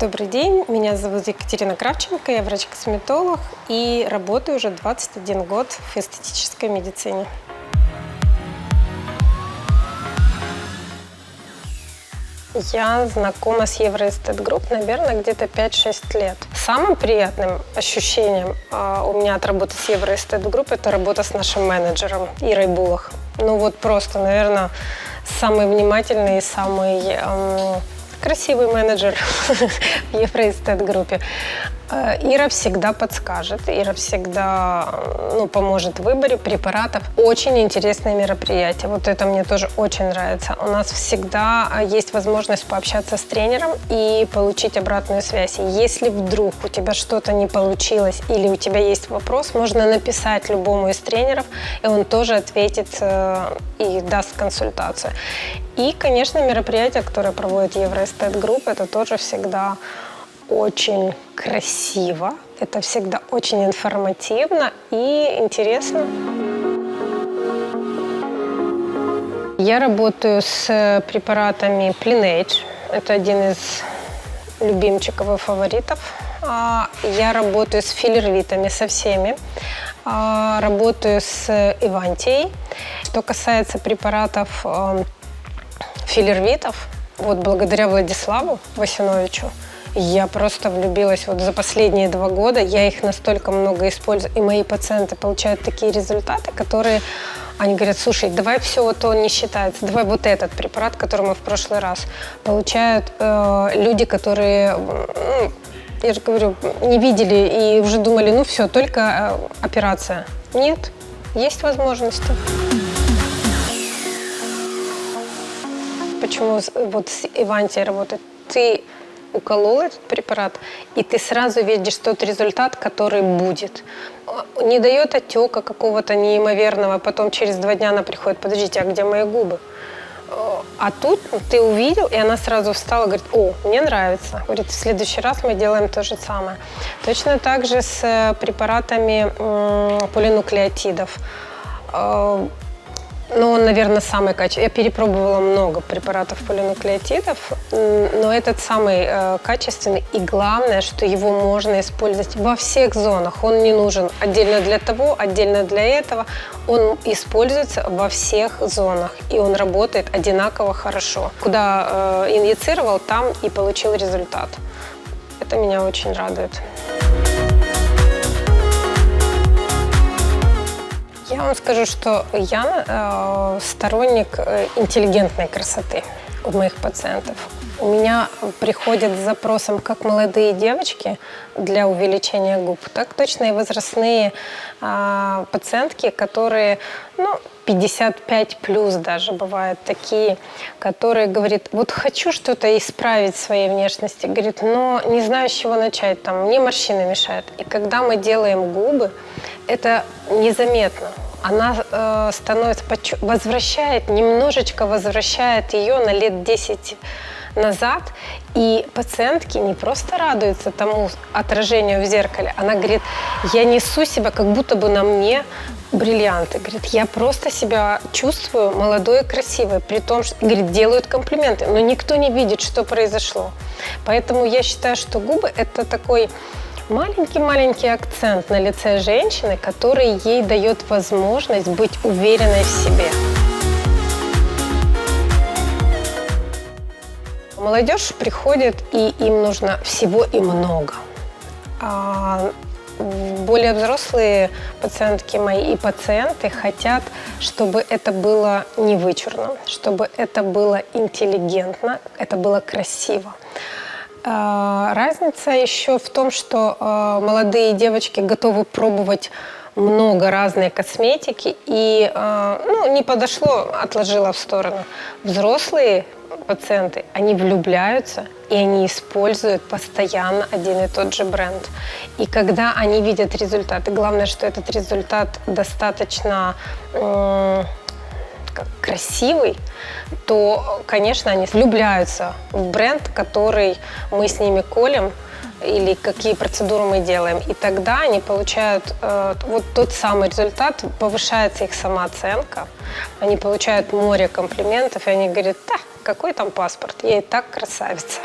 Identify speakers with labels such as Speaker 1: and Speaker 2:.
Speaker 1: Добрый день, меня зовут Екатерина Кравченко, я врач-косметолог и работаю уже 21 год в эстетической медицине. Я знакома с Евроэстет Групп, наверное, где-то 5-6 лет. Самым приятным ощущением а, у меня от работы с Евроэстет Групп это работа с нашим менеджером Ирой Булах. Ну вот просто, наверное, самый внимательный и самый эм, красивый менеджер в Евроэстет группе. Э, Ира всегда подскажет, Ира всегда ну, поможет в выборе препаратов. Очень интересные мероприятия. Вот это мне тоже очень нравится. У нас всегда э, есть возможность пообщаться с тренером и получить обратную связь. Если вдруг у тебя что-то не получилось или у тебя есть вопрос, можно написать любому из тренеров, и он тоже ответит э, и даст консультацию. И, конечно, мероприятия, которые проводит Евроэстет Групп, это тоже всегда очень красиво, это всегда очень информативно и интересно. Я работаю с препаратами Plinage. Это один из любимчиков и фаворитов. А, я работаю с филлервитами, со всеми. А, работаю с Ивантией. Что касается препаратов а, филлервитов, вот благодаря Владиславу Васиновичу, я просто влюбилась вот за последние два года. Я их настолько много использую, и мои пациенты получают такие результаты, которые они говорят, слушай, давай все, вот он не считается, давай вот этот препарат, который мы в прошлый раз. Получают э, люди, которые, ну, я же говорю, не видели и уже думали, ну все, только э, операция. Нет, есть возможности. Почему вот с Ивантией работает? Ты уколол этот препарат, и ты сразу видишь тот результат, который будет. Не дает отека какого-то неимоверного, потом через два дня она приходит, подождите, а где мои губы? А тут ты увидел, и она сразу встала, говорит, о, мне нравится. Говорит, в следующий раз мы делаем то же самое. Точно так же с э, препаратами полинуклеотидов э, ну, он, наверное, самый качественный. Я перепробовала много препаратов полинуклеотидов, но этот самый э, качественный. И главное, что его можно использовать во всех зонах. Он не нужен отдельно для того, отдельно для этого. Он используется во всех зонах. И он работает одинаково хорошо. Куда э, инъецировал, там и получил результат. Это меня очень радует. Вам скажу, что я э, сторонник э, интеллигентной красоты у моих пациентов. У меня приходят с запросом как молодые девочки для увеличения губ, так точно и возрастные э, пациентки, которые, ну, 55 плюс даже бывают такие, которые говорят, вот хочу что-то исправить в своей внешности, говорит, но не знаю, с чего начать, там, мне морщины мешают. И когда мы делаем губы, это незаметно. Она э, становится, возвращает, немножечко возвращает ее на лет 10 назад, и пациентки не просто радуются тому отражению в зеркале, она говорит, я несу себя, как будто бы на мне бриллианты. Говорит, я просто себя чувствую молодой и красивой, при том, что, говорит, делают комплименты, но никто не видит, что произошло. Поэтому я считаю, что губы – это такой маленький-маленький акцент на лице женщины, который ей дает возможность быть уверенной в себе. Молодежь приходит, и им нужно всего и много. А более взрослые пациентки мои и пациенты хотят, чтобы это было не вычурно, чтобы это было интеллигентно, это было красиво. А, разница еще в том, что а, молодые девочки готовы пробовать много разной косметики и а, ну, не подошло, отложила в сторону. Взрослые пациенты, они влюбляются и они используют постоянно один и тот же бренд. И когда они видят результат, и главное, что этот результат достаточно красивый, то, конечно, они влюбляются в бренд, который мы с ними колем, или какие процедуры мы делаем. И тогда они получают э, вот тот самый результат, повышается их самооценка, они получают море комплиментов, и они говорят, да, какой там паспорт, я и так красавица.